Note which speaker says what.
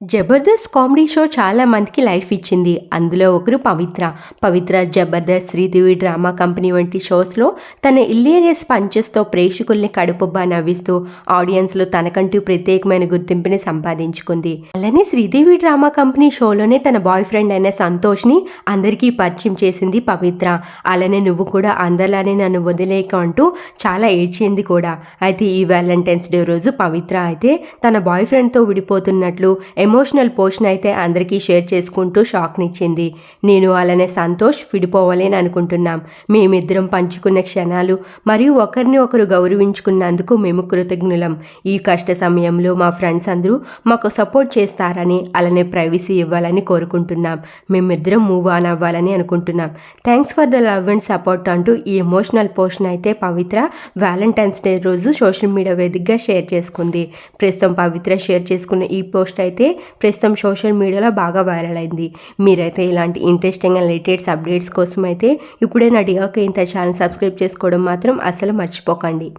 Speaker 1: Jabardasth comedy show చాలా మందికి life ఇచ్చింది. అందులో ఒకరు పవిత్ర. పవిత్ర జబర్దస్త్ శ్రీదేవి డ్రామా కంపెనీ వంటి షోస్లో తన ఇల్లేరియస్ పంచెస్తో ప్రేక్షకుల్ని కడుపుబ్బా నవ్విస్తూ ఆడియన్స్లో తనకంటూ ప్రత్యేకమైన గుర్తింపుని సంపాదించుకుంది. అలానే శ్రీదేవి డ్రామా కంపెనీ షోలోనే తన బాయ్ ఫ్రెండ్ అయిన సంతోష్ని అందరికీ పరిచయం చేసింది పవిత్ర. అలానే నువ్వు కూడా అందరిలానే నన్ను వదిలేక అంటూ చాలా ఏడ్చింది కూడా. అయితే ఈ వ్యాలంటైన్స్ డే రోజు పవిత్ర అయితే తన బాయ్ ఫ్రెండ్తో విడిపోతున్నట్లు ఎమోషనల్ పోషన్ అయితే అందరికీ షేర్ చేసుకుంటూ షాక్నిచ్చింది. నేను అలానే సంతోష్ విడిపోవాలని అనుకుంటున్నాం. మేమిద్దరం పంచుకున్న క్షణాలు మరియు ఒకరిని ఒకరు గౌరవించుకున్నందుకు మేము కృతజ్ఞులం. ఈ కష్ట సమయంలో మా ఫ్రెండ్స్ అందరూ మాకు సపోర్ట్ చేస్తారని అలానే ప్రైవసీ ఇవ్వాలని కోరుకుంటున్నాం. మేమిద్దరం మూవ్ ఆన్ అవ్వాలని అనుకుంటున్నాం. Thanks for the love and support అంటూ ఈ ఎమోషనల్ పోషన్ అయితే పవిత్ర వ్యాలంటైన్స్ డే రోజు సోషల్ మీడియా వేదికగా షేర్ చేసుకుంది. ప్రస్తుతం పవిత్ర షేర్ చేసుకున్న ఈ పోస్ట్ అయితే ప్రస్తుతం సోషల్ మీడియాలో బాగా వైరల్ అయింది. మీరైతే ఇలాంటి ఇంట్రెస్టింగ్ అండ్ లేటెస్ట్ అప్డేట్స్ కోసం అయితే ఇప్పుడే నా డిగాక ఇంత ఛానల్ సబ్స్క్రైబ్ చేసుకోవడం మాత్రం అసలు మర్చిపోకండి.